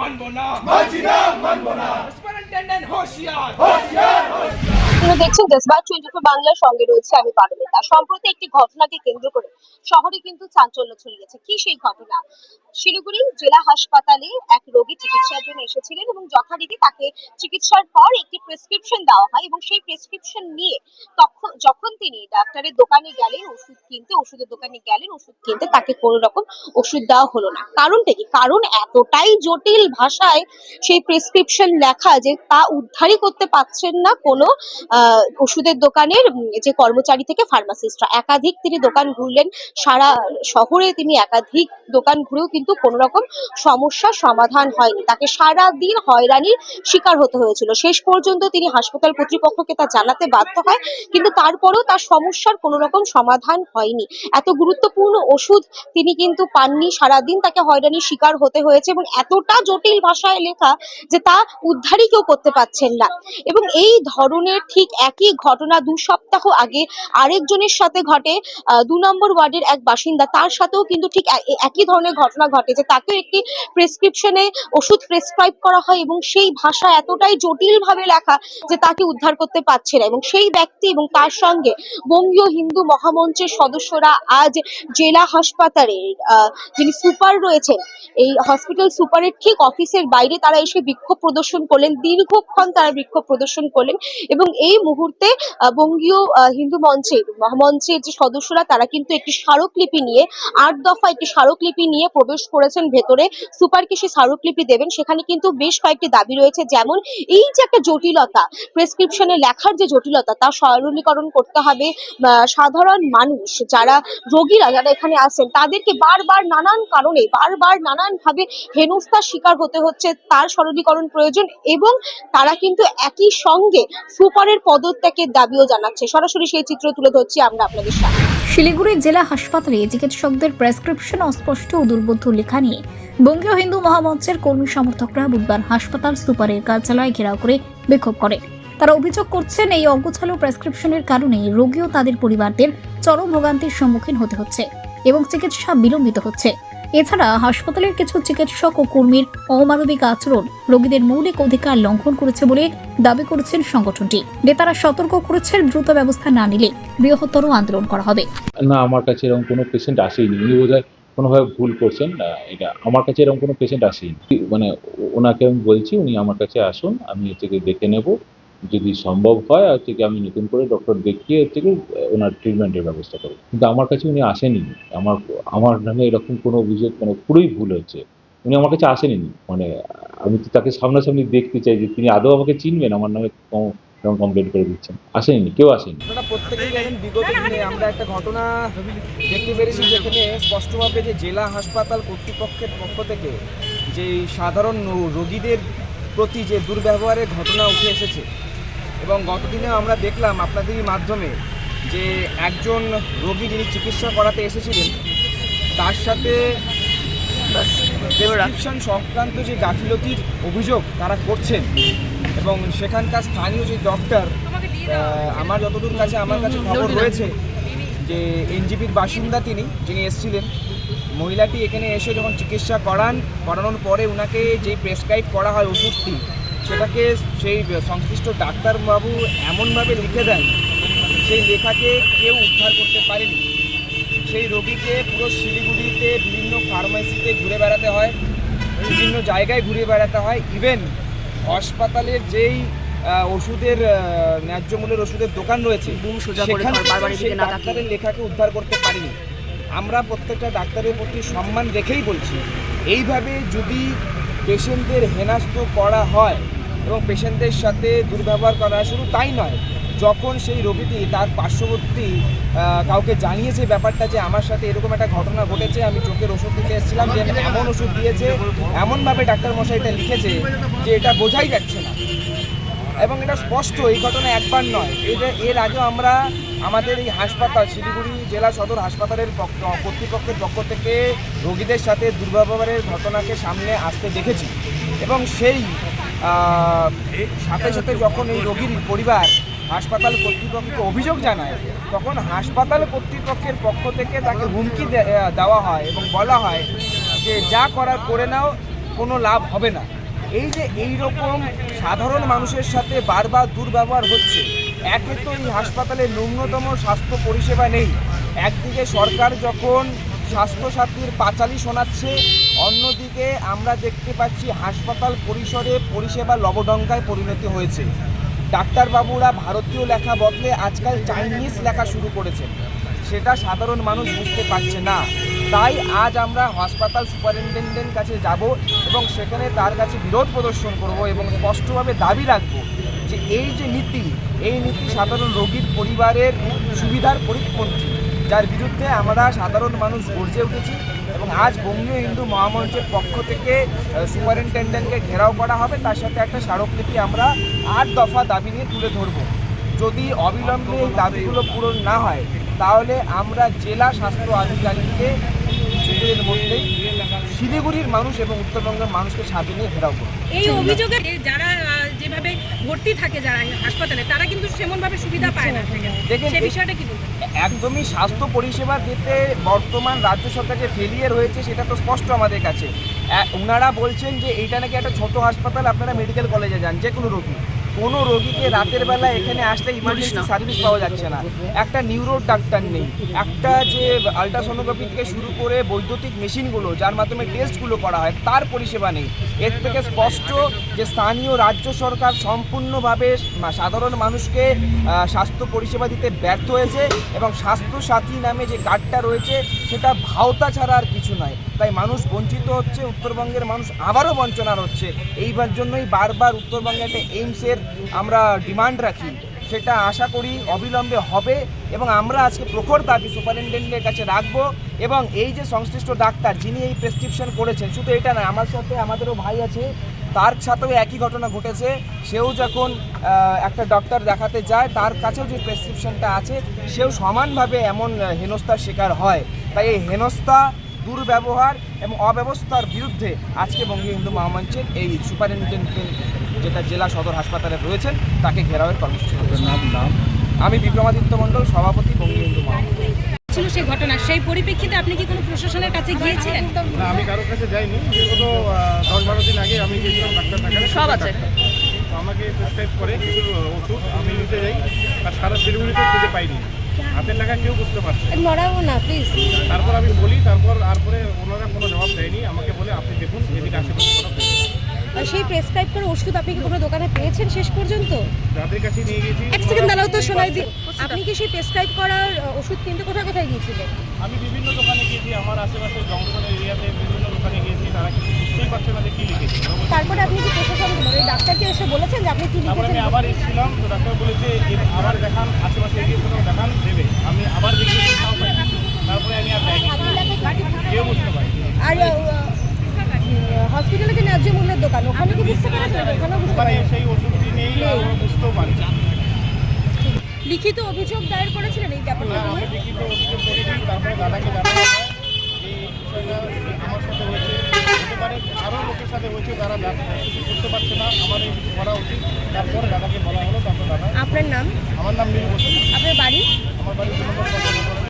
মানবো না। মানবো না। সুপারিনটেন্ডেন্ট হোশিয়ার। হুঁশিয়ার হুঁশিয়ার। আপনারা দেখছেন টোয়েন্টি ফোর বাংলার সঙ্গে রয়েছে আমি পারমিতা সম্প্রতি একটি ঘটনাকে কেন্দ্র করে শহরে কিন্তু চাঞ্চল্য ছড়িয়েছে কি সেই ঘটনা? শিলিগুড়ি জেলা হাসপাতালে এক রোগী চিকিৎসার জন্য এসেছিলেন এবং যথারীতি তাকে চিকিৎসার পর একটি প্রেসক্রিপশন দেওয়া হয় এবং সেই প্রেসক্রিপশন নিয়ে তখন যখন তিনি ডাক্তারের দোকানে গেলেন, ওষুধ কিনতে, ওষুধের দোকানে গেলেন, ওষুধ কিনতে তাকে কোনো রকম ওষুধ দেওয়া হলো না। কারণটা কি? কারণ এতটাই জটিল ভাষায় সেই প্রেসক্রিপশন লেখা যে তা উদ্ধারই করতে পারছেন না কোনো ওষুধের দোকানের যে কর্মচারী থেকে ফার্মাসিস্টরা একাধিক তিনি দোকান ঘুরলেন সারা শহরে তিনি একাধিক দোকান ঘুরেও কিন্তু কোনো রকম সমস্যার সমাধান হয়নি। তাকে সারা দিন হয়রানির শিকার হতে হয়েছিল। শেষ পর্যন্ত তিনি হাসপাতাল কর্তৃপক্ষকে তা জানাতে বাধ্য হয়, কিন্তু তারপরেও তার সমস্যার কোনো রকম সমাধান হয়নি। এত গুরুত্বপূর্ণ ওষুধ তিনি কিন্তু পাননি, সারাদিন তাকে হয়রানির শিকার হতে হয়েছে এবং এতটা জটিল ভাষায় লেখা যে তা উদ্ধারই কেউ করতে পারছেন না। এবং এই ধরনের ঠিক একই ঘটনা দু সপ্তাহ আগে আরেকজনের সাথে ঘটে। দু নম্বর ওয়ার্ডের এক বাসিন্দা তার সাথেও কিন্তু ঠিক একই ধরনের ঘটনা ঘটে যে তাকেও একটি প্রেসক্রিপশনে ওষুধ প্রেসক্রাইব করা হয় এবং সেই ভাষা এতটাই জটিল ভাবে লেখা যে তাকে উদ্ধার করতে পারছে না এবং সেই ব্যক্তি এবং তার সঙ্গে বঙ্গীয় হিন্দু মহামঞ্চের সদস্যরা আজ জেলা হাসপাতালের আহ, যিনি সুপার রয়েছেন এই হসপিটাল সুপারের ঠিক অফিসের বাইরে তারা এসে বিক্ষোভ প্রদর্শন করলেন। দীর্ঘক্ষণ তারা বিক্ষোভ প্রদর্শন করলেন এবং এই মুহূর্তে বঙ্গীয় হিন্দু মঞ্চের, মহামঞ্চের যে সদস্যরা, তারা কিন্তু একটি স্মারকলিপি নিয়ে, আট দফা একটি স্মারকলিপি নিয়ে প্রবেশ করেছেন ভেতরে। সুপারকে সে স্মারকলিপি দেবেন। সেখানে কিন্তু বেশ কয়েকটি দাবি রয়েছে। যেমন, এই যে একটা জটিলতা প্রেসক্রিপশনে লেখার যে জটিলতা, তা সরলীকরণ করতে হবে সাধারণ মানুষ, যারা রোগীরা, যারা এখানে আসেন তাদেরকে বারবার নানান কারণে, বারবার নানান ভাবে হেনস্থার শিকার হতে হচ্ছে। তার সরলীকরণ প্রয়োজন এবং তারা কিন্তু একই সঙ্গে সুপারের পদত্যাগের দাবিও জানাচ্ছে। সরাসরি সেই চিত্র তুলে ধরছি আমরা আপনাদের সামনে। শিলিগুড়ি জেলা হাসপাতালে চিকিৎসকদের প্রেসক্রিপশন অস্পষ্ট ও দুর্বোধ্য লেখা নিয়ে বঙ্গীয় হিন্দু মহামঞ্চের কর্মী সমর্থকরা বুধবার হাসপাতাল সুপারের কার্যালয় ঘেরাও করে বিক্ষোভ করে। তারা অভিযোগ করছেন, এই অগোছালো প্রেসক্রিপশনের কারণে রোগী ও তাদের পরিবারদের চরম ভোগান্তির সম্মুখীন হতে হচ্ছে এবং চিকিৎসা বিলম্বিত হচ্ছে। এছাড়া হাসপাতালের কিছু চিকিৎসক ও কর্মীর অমানবিক আচরণ রোগীদের মৌলিক অধিকার লঙ্ঘন করেছে বলে দাবি করেছেন সংগঠনটি। নেতারা সতর্ক করেছেন, দ্রুত ব্যবস্থা না নিলে বৃহত্তর আন্দোলন করা হবে। না, আমার কাছে এরকম কোনো পেশেন্ট আসেনি। উনি বোধহয় কোনোভাবে ভুল করছেন। এটা আমার কাছে এরকম কোনো পেশেন্ট আসেনি। মানে ওনাকে আমি বলছি, উনি আমার কাছে আসুন, আমি হচ্ছে দেখে নেব। যদি সম্ভব হয় হচ্ছে কি আমি নতুন করে ডক্টর দেখিয়ে হচ্ছে কি ওনার ট্রিটমেন্টের ব্যবস্থা করব। কিন্তু আমার কাছে উনি আসেনি আমার আমার নামে এরকম কোনো অভিযোগ মানে পুরোই ভুল হচ্ছে উনি আমার কাছে আসেনি মানে আমি তো তাকে সামনাসামনি দেখতে চাই যে তিনি আদৌ আমাকে চিনবেন, আমার নামে কমপ্লেন করে দিচ্ছেন। আসেনি কেউ আসেনি আমরা একটা ঘটনা দেখতে পেরেছি যেখানে স্পষ্টভাবে যে জেলা হাসপাতাল কর্তৃপক্ষের পক্ষ থেকে যে সাধারণ রোগীদের প্রতি যে দুর্ব্যবহারের ঘটনা উঠে এসেছে এবং গতদিনে আমরা দেখলাম আপনাদেরই মাধ্যমে যে একজন রোগী যিনি চিকিৎসা করাতে এসেছিলেন তার সাথে প্রেসক্রিপশন সংক্রান্ত যে গাফিলতির অভিযোগ তারা করছেন এবং সেখানকার স্থানীয় যে ডক্টর আমার যতদূর কাছে আমার কাছে খবর রয়েছে যে এনজিপির বাসিন্দা তিনি যিনি এসেছিলেন মহিলাটি এখানে এসে যখন চিকিৎসা করান করানোর পরে ওনাকে যে প্রেসক্রাইব করা হয় ওষুধটি সেটাকে সেই সংশ্লিষ্ট ডাক্তারবাবু এমনভাবে লিখে দেন সেই লেখাকে কেউ উদ্ধার করতে পারেনি। সেই রোগীকে পুরো শিলিগুড়িতে বিভিন্ন ফার্মেসিতে ঘুরে বেড়াতে হয় বিভিন্ন জায়গায় ঘুরে বেড়াতে হয়। ইভেন হাসপাতালের যেই ওষুধের ন্যায্য মূল্যের ওষুধের দোকান রয়েছে ডাক্তারের লেখাকে উদ্ধার করতে পারিনি। আমরা প্রত্যেকটা ডাক্তারের প্রতি সম্মান রেখেই বলছি এইভাবে যদি পেশেন্টদের হেনাস্ত করা হয় এবং পেশেন্টদের সাথে দুর্ব্যবহার করা শুধু তাই নয়, যখন সেই রোগীটি তার পার্শ্ববর্তী কাউকে জানিয়েছে ব্যাপারটা যে আমার সাথে এরকম একটা ঘটনা ঘটেছে, আমি চোখের ওষুধ দিতে এসেছিলাম যে এমন ওষুধ দিয়েছে, এমনভাবে ডাক্তার মশাই এটা লিখেছে যে এটা বোঝাই যাচ্ছে না। এবং এটা স্পষ্ট, এই ঘটনা একবার নয়। এটা এর আগেও আমরা আমাদের এই হাসপাতাল, শিলিগুড়ি জেলা সদর হাসপাতালের পক্ষ- কর্তৃপক্ষের পক্ষ থেকে রোগীদের সাথে দুর্ব্যবহারের ঘটনাকে সামনে আসতে দেখেছি। এবং সেই সাথে সাথে যখন এই রোগীর পরিবার হাসপাতাল কর্তৃপক্ষকে অভিযোগ জানায়, তখন হাসপাতাল কর্তৃপক্ষের পক্ষ থেকে তাকে হুমকি দেওয়া হয় এবং বলা হয় যে যা করার করে নাও, কোনো লাভ হবে না। এই যে এই রকম সাধারণ মানুষের সাথে বারবার দুর্ব্যবহার হচ্ছে, একে তো এই হাসপাতালে ন্যূনতম স্বাস্থ্য পরিষেবা নেই। একদিকে সরকার যখন স্বাস্থ্যসাথীর পাঁচালি শোনাচ্ছে। অন্যদিকে আমরা দেখতে পাচ্ছি হাসপাতাল পরিসরে পরিষেবা লবডঙ্কায় পরিণত হয়েছে। ডাক্তারবাবুরা ভারতীয় লেখা বদলে আজকাল চাইনিজ লেখা শুরু করেছেন। সেটা সাধারণ মানুষ বুঝতে পারছে না। তাই আজ আমরা হাসপাতাল সুপারিনটেন্ডেন্ট কাছে যাব এবং সেখানে তার কাছে বিরোধ প্রদর্শন করব এবং স্পষ্টভাবে দাবি রাখব যে এই যে নীতি, এই নীতি সাধারণ রোগীর পরিবারের সুবিধার পরিপন্থী। যার বিরুদ্ধে আমরা সাধারণ মানুষ গর্জে উঠেছি এবং আজ বঙ্গীয় হিন্দু মহামঞ্চের পক্ষ থেকে সুপারিনটেন্ডেন্টকে ঘেরাও করা হবে। তার সাথে একটা স্মারকলিপি আমরা আট দফা দাবি নিয়ে তুলে ধরবো। যদি অবিলম্বে এই দাবিগুলো পূরণ না হয়, তাহলে আমরা জেলা স্বাস্থ্য আধিকারিককে কিছুদিনের মধ্যেই শিলিগুড়ির মানুষ এবং উত্তরবঙ্গের মানুষকে সাথে নিয়ে ঘেরাও করব। এই অভিযোগে যারা যেভাবে ভর্তি থাকে যারা হাসপাতালে তারা কিন্তু সেমনভাবে সুবিধা পায় না। দেখেন, সে বিষয়টা কি? একদমই স্বাস্থ্য পরিষেবা দিতে বর্তমান রাজ্য সরকার যে ফেলিয়ার হয়েছে সেটা তো স্পষ্ট আমাদের কাছে। ওনারা বলছেন যে এইটা নাকি একটা ছোট হাসপাতাল আপনারা মেডিকেল কলেজে যান যে কোনো রোগী। কোনো রোগীকে রাতের বেলা এখানে আসলে ইমার্জেন্সি সার্ভিস পাওয়া যাচ্ছে না। একটা নিউরো ডাক্তার নেই। একটা যে আলট্রাসোনোগ্রাফি থেকে শুরু করে বৈদ্যুতিক মেশিনগুলো যার মাধ্যমে টেস্টগুলো করা হয় তার পরিষেবা নেই। এর থেকে স্পষ্ট যে স্থানীয় রাজ্য সরকার সম্পূর্ণভাবে সাধারণ মানুষকে স্বাস্থ্য পরিষেবা দিতে ব্যর্থ হয়েছে এবং স্বাস্থ্য সাথী নামে যে কার্ডটা রয়েছে সেটা ভাওতা ছাড়া আর কিছু নয়। তাই মানুষ বঞ্চিত হচ্ছে, উত্তরবঙ্গের মানুষ আবারও বঞ্চনার হচ্ছে। এইবার জন্যই বারবার উত্তরবঙ্গে একটা এইমসের আমরা ডিমান্ড রাখি। সেটা আশা করি অবিলম্বে হবে এবং আমরা আজকে প্রখর দাবি সুপারিনটেন্ডেন্টের কাছে রাখব এবং এই যে সংশ্লিষ্ট ডাক্তার যিনি এই প্রেসক্রিপশন করেছেন, শুধু এটা না আমার সাথে আমাদেরও ভাই আছে, তার সাথেও একই ঘটনা ঘটেছে। সেও যখন একটা ডক্টর দেখাতে যায়, তার কাছেও যে প্রেসক্রিপশনটা আছে, সেও সমানভাবে এমন হেনস্থার শিকার হয়। তাই এই হেনস্থা দুর্ব্যবহার এবং অব্যবস্থার বিরুদ্ধে আজকে বঙ্গীয় হিন্দু মহামঞ্চের এই সুপারিনটেন্ডেন্ট যেটা জেলা সদর হাসপাতালে রয়েছেন তাকে ঘেরাওয়ের কর্মসূচি নাম আমি বিক্রমাদিত্য মণ্ডল সভাপতি বঙ্গীয় হিন্দু মহামঞ্চ। ছিল সেই ঘটনা সেই পরিপ্রেক্ষিতে আপনি কি কোনো প্রশাসনের কাছে গিয়েছিলেন না আমি কারোর কাছে যাইনি বিগত দশ বারো দিন আগে আমি গেছিলাম ডাক্তার সব আছে। তো আমাকে প্রেসক্রাইব করে কিছু ওষুধ আমি নিতে যাই আর সারা শিলিগুড়িতে খুঁজে পাইনি। হাতের লেখা কেউ বুঝতে পারছে। নড়াবো না প্লিজ তারপর আমি বলি তারপর তারপরে ওনারা কোনো জবাব দেয়নি। আমাকে বলে আপনি দেখুন এদিকে আশেপাশে কোনো সেই প্রেসক্রাইব করা ওষুধ আপনি কি কোনো দোকানে পেয়েছেন শেষ পর্যন্ত? যাদের কাছে নিয়ে গেছি এক সেকেন্ড দাঁড়াও তো শোনাই দিই আপনি কি সেই প্রেসক্রাইব করার ওষুধ কিনতে কোথায় কোথায় গিয়েছিলেন আমি বিভিন্ন দোকানে গিয়েছি আমার আশেপাশে জংশন এরিয়াতে বিভিন্ন দোকানে গিয়েছি তারা কিছু বুঝতেই পারছে না যে কী লিখেছি। তারপরে আপনি কি প্রশাসন মানে ডাক্তারকে এসে বলেছেন যে আপনি কি লিখেছেন? আবার এসেছিলাম তো ডাক্তার বলেছে আবার দেখান আশেপাশে এগিয়ে কোথাও দেখান দেবে আমি আবার দেখিয়েছি তাও পাইনি। তারপরে আমি আর দেয়নি কেউ বুঝতে পারি আর হসপিটালে যে ন্যায্য মূল্যের দোকান ওখানে কি বুঝতে পেরেছেন ওখানেও বুঝতে ওখানে পেরেছেন সেই ওষুধটি নেই আর আমরা বুঝতেও পারি না। লিখিত অভিযোগ দায়ের করেছিলেন এই ব্যাপারে লিখিত অভিযোগ তারপরে দাদাকে জানানো এই বিষয়টা আমার সাথে হয়েছে। পারে আরও লোকের সাথে হয়েছে তারা জানে- কিছু করতে পারছে না আমার এই কিছু করা উচিত। তারপরে দাদাকে বলা হলো তারপর দাদা আপনার নাম? আমার নাম নীল আপনার বাড়ি? আমার বাড়ি